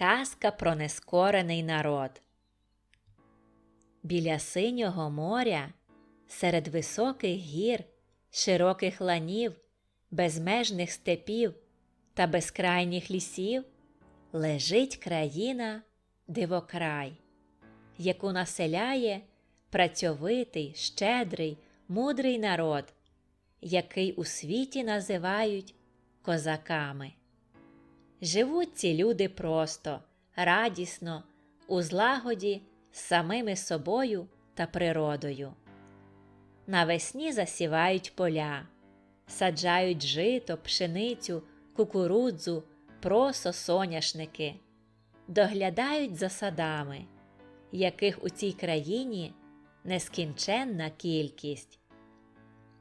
Казка про нескорений народ. Біля синього моря, серед високих гір, широких ланів, безмежних степів та безкрайніх лісів лежить країна дивокрай, яку населяє працьовитий, щедрий, мудрий народ, який у світі називають козаками. Живуть ці люди просто, радісно, у злагоді з самими собою та природою. Навесні засівають поля, саджають жито, пшеницю, кукурудзу, просо, соняшники, доглядають за садами, яких у цій країні нескінченна кількість.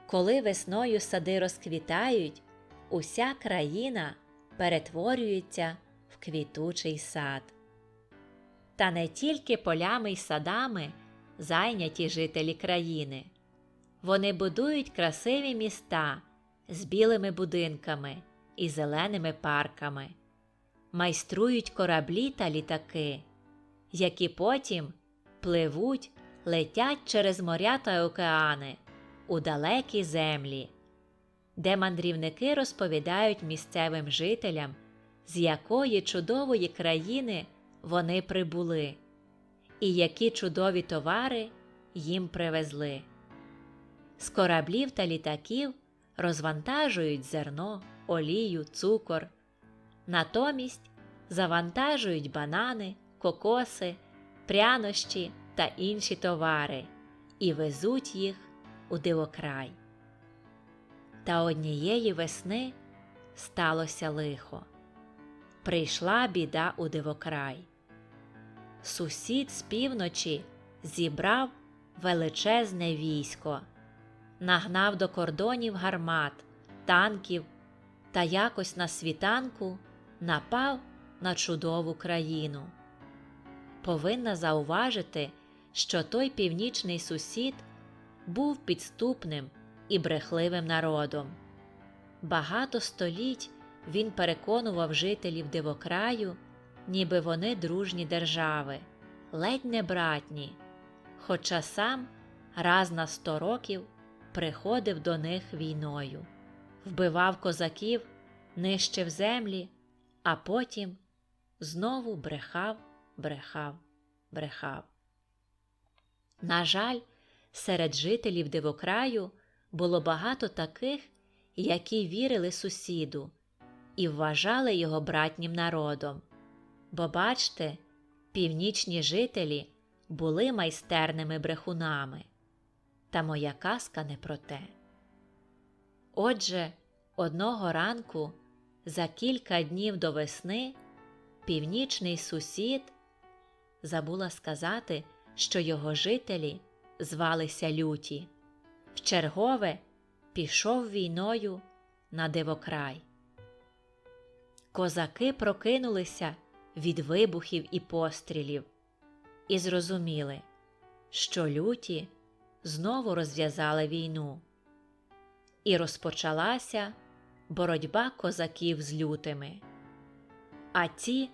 Коли весною сади розквітають, уся країна перетворюється в квітучий сад. Та не тільки полями й садами зайняті жителі країни. Вони будують красиві міста з білими будинками і зеленими парками, майструють кораблі та літаки, які потім пливуть, летять через моря та океани у далекі землі де мандрівники розповідають місцевим жителям, з якої чудової країни вони прибули, і які чудові товари їм привезли. З кораблів та літаків розвантажують зерно, олію, цукор, натомість завантажують банани, кокоси, прянощі та інші товари і везуть їх у дивокрай. Та однієї весни сталося лихо. Прийшла біда у дивокрай. Сусід з півночі зібрав величезне військо, нагнав до кордонів гармат, танків та якось на світанку напав на чудову країну. Повинна зауважити, що той північний сусід був підступним і брехливим народом. Багато століть він переконував жителів дивокраю, ніби вони дружні держави, ледь не братні, хоча сам раз на сто років приходив до них війною, вбивав козаків, нищив землі, а потім знову брехав, брехав, брехав. На жаль, серед жителів дивокраю було багато таких, які вірили сусіду і вважали його братнім народом. Бо, бачте, північні жителі були майстерними брехунами. Та моя казка не про те. Отже, одного ранку, за кілька днів до весни, північний сусід забула сказати, що його жителі звалися люті вчергове пішов війною на дивокрай. Козаки прокинулися від вибухів і пострілів і зрозуміли, що люті знову розв'язали війну, і розпочалася боротьба козаків з лютими. А ті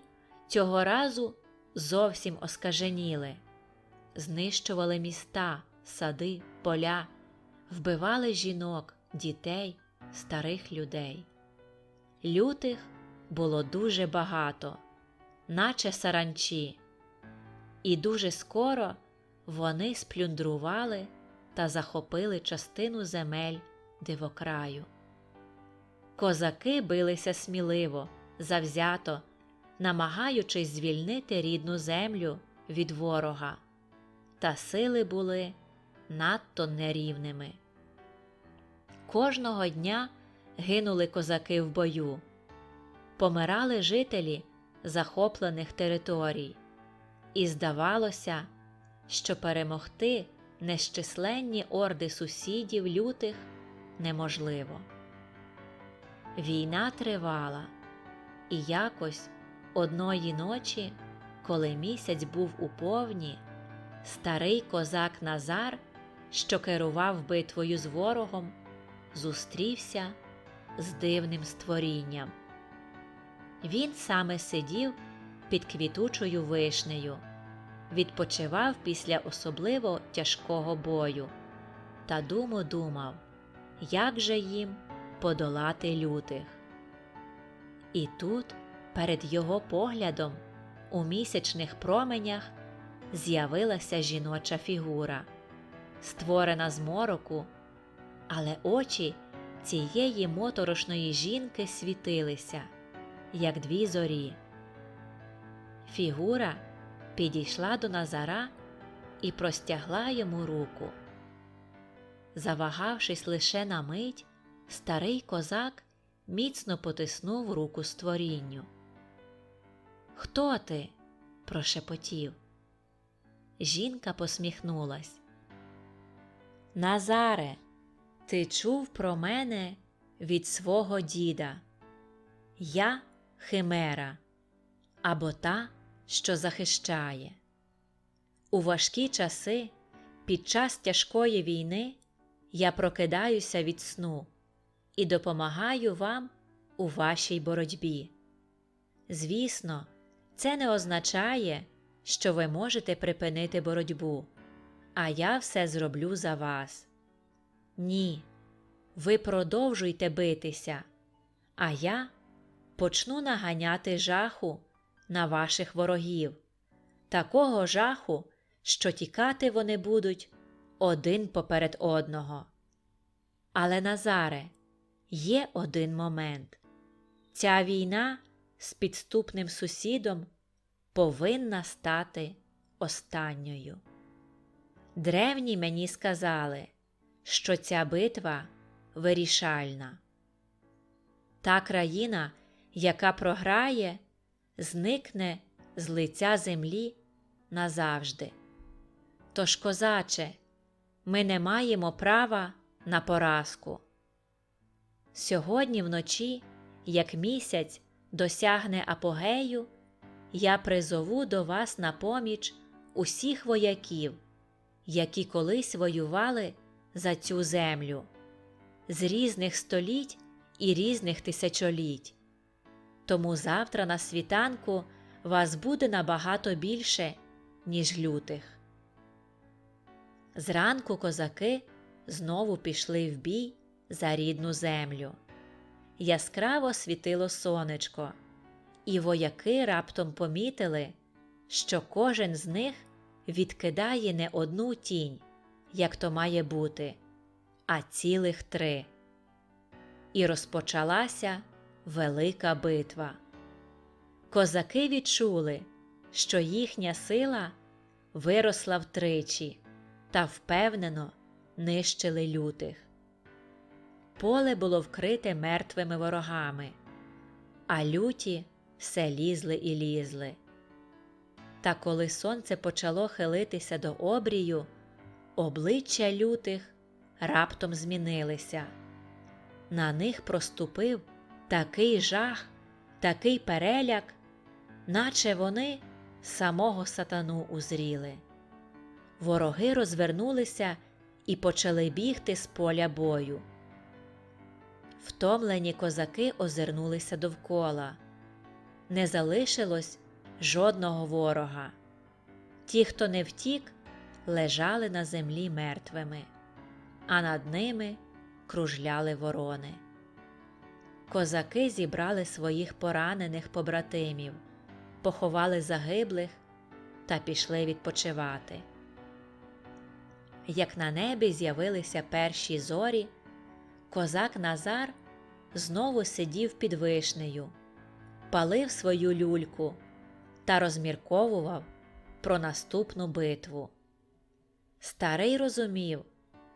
цього разу зовсім оскаженіли, знищували міста, сади, поля вбивали жінок, дітей, старих людей. Лютих було дуже багато, наче саранчі, і дуже скоро вони сплюндрували та захопили частину земель дивокраю. Козаки билися сміливо, завзято, намагаючись звільнити рідну землю від ворога, та сили були надто нерівними. Кожного дня гинули козаки в бою, помирали жителі захоплених територій, і здавалося, що перемогти нещисленні орди сусідів лютих неможливо. Війна тривала, і якось одної ночі, коли місяць був у повні, старий козак Назар що керував битвою з ворогом, зустрівся з дивним створінням. Він саме сидів під квітучою вишнею, відпочивав після особливо тяжкого бою та думу думав, як же їм подолати лютих. І тут перед його поглядом у місячних променях з'явилася жіноча фігура, створена з мороку, але очі цієї моторошної жінки світилися, як дві зорі. Фігура підійшла до Назара і простягла йому руку. Завагавшись лише на мить, старий козак міцно потиснув руку створінню. Хто ти? прошепотів. Жінка посміхнулась. Назаре, ти чув про мене від свого діда. Я химера або та, що захищає. У важкі часи, під час тяжкої війни, я прокидаюся від сну і допомагаю вам у вашій боротьбі. Звісно, це не означає, що ви можете припинити боротьбу, а я все зроблю за вас. Ні, ви продовжуйте битися, а я почну наганяти жаху на ваших ворогів, такого жаху, що тікати вони будуть один поперед одного. Але, Назаре, є один момент ця війна з підступним сусідом повинна стати останньою. Древні мені сказали, що ця битва вирішальна. Та країна, яка програє, зникне з лиця землі назавжди. Тож, козаче, ми не маємо права на поразку. Сьогодні вночі, як місяць досягне апогею, я призову до вас на поміч усіх вояків, які колись воювали за цю землю з різних століть і різних тисячоліть. Тому завтра на світанку вас буде набагато більше, ніж лютих. Зранку козаки знову пішли в бій за рідну землю. Яскраво світило сонечко, і вояки раптом помітили, що кожен з них відкидає не одну тінь, як то має бути, а цілих три. І розпочалася велика битва. Козаки відчули, що їхня сила виросла втричі та впевнено нищили лютих. Поле було вкрите мертвими ворогами, а люті все лізли і лізли. Та коли сонце почало хилитися до обрію, обличчя лютих раптом змінилися. На них проступив такий жах, такий переляк, наче вони самого сатану узріли. Вороги розвернулися і почали бігти з поля бою. Втомлені козаки озирнулися довкола. Не залишилось жодного ворога. Ті, хто не втік, лежали на землі мертвими, а над ними кружляли ворони. Козаки зібрали своїх поранених побратимів, поховали загиблих та пішли відпочивати. Як на небі з'явилися перші зорі, козак Назар знову сидів під вишнею, палив свою люльку та розмірковував про наступну битву. Старий розумів,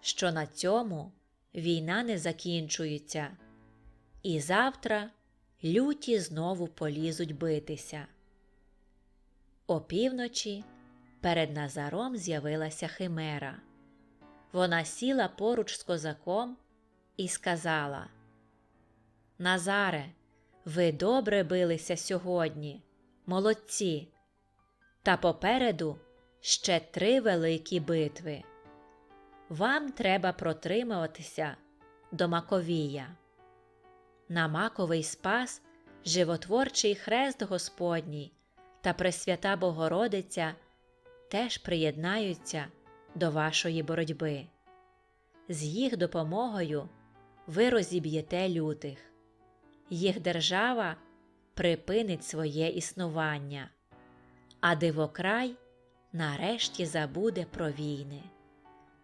що на цьому війна не закінчується, і завтра люті знову полізуть битися. Опівночі перед Назаром з'явилася химера. Вона сіла поруч з козаком і сказала Назаре, ви добре билися сьогодні, молодці, та попереду ще три великі битви. Вам треба протримуватися до Маковія. На Маковий спас животворчий хрест Господній та Пресвята Богородиця теж приєднаються до вашої боротьби. З їх допомогою ви розіб'єте лютих, їх держава припинить своє існування, а дивокрай нарешті забуде про війни.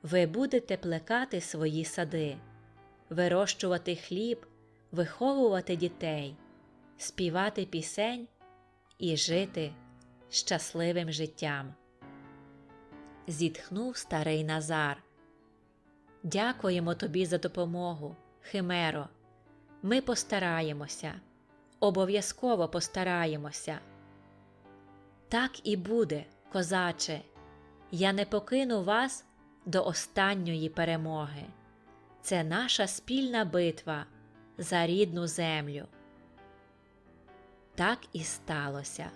Ви будете плекати свої сади, вирощувати хліб, виховувати дітей, співати пісень і жити щасливим життям. Зітхнув старий Назар. Дякуємо тобі за допомогу, Химеро. Ми постараємося, обов'язково постараємося. Так і буде, козаче. Я не покину вас до останньої перемоги. Це наша спільна битва за рідну землю. Так і сталося.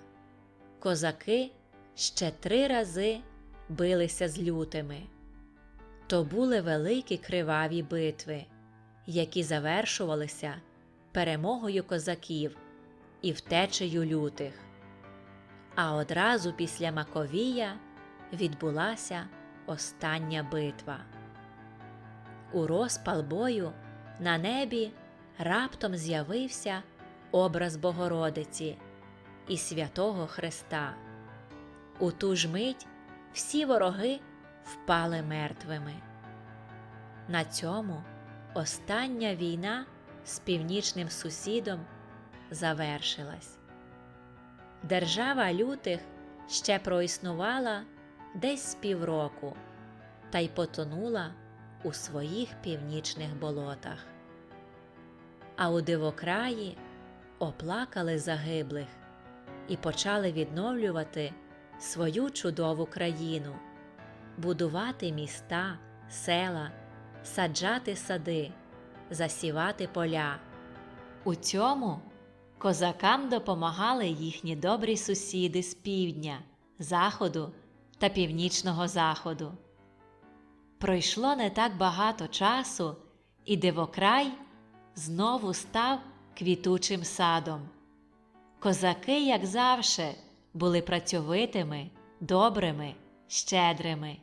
Козаки ще три рази билися з лютими. То були великі криваві битви, які завершувалися перемогою козаків і втечею лютих. А одразу після Маковія відбулася остання битва. У розпал бою на небі раптом з'явився образ Богородиці і святого Христа. У ту ж мить всі вороги впали мертвими. На цьому остання війна з північним сусідом завершилась. Держава лютих ще проіснувала десь з півроку та й потонула у своїх північних болотах. А у дивокраї оплакали загиблих і почали відновлювати свою чудову країну, будувати міста, села, саджати сади, засівати поля. У цьому козакам допомагали їхні добрі сусіди з півдня, заходу та північного заходу. Пройшло не так багато часу, і дивокрай знову став квітучим садом. Козаки, як завше, були працьовитими, добрими, щедрими,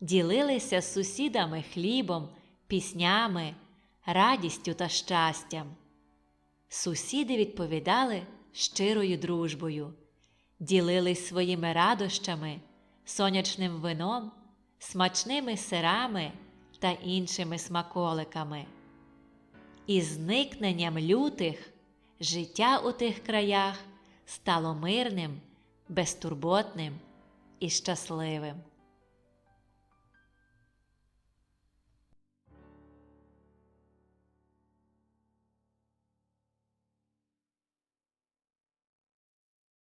ділилися з сусідами хлібом, піснями, радістю та щастям. Сусіди відповідали щирою дружбою, ділились своїми радощами, сонячним вином, смачними сирами та іншими смаколиками. І зникненням лютих життя у тих краях стало мирним, безтурботним і щасливим.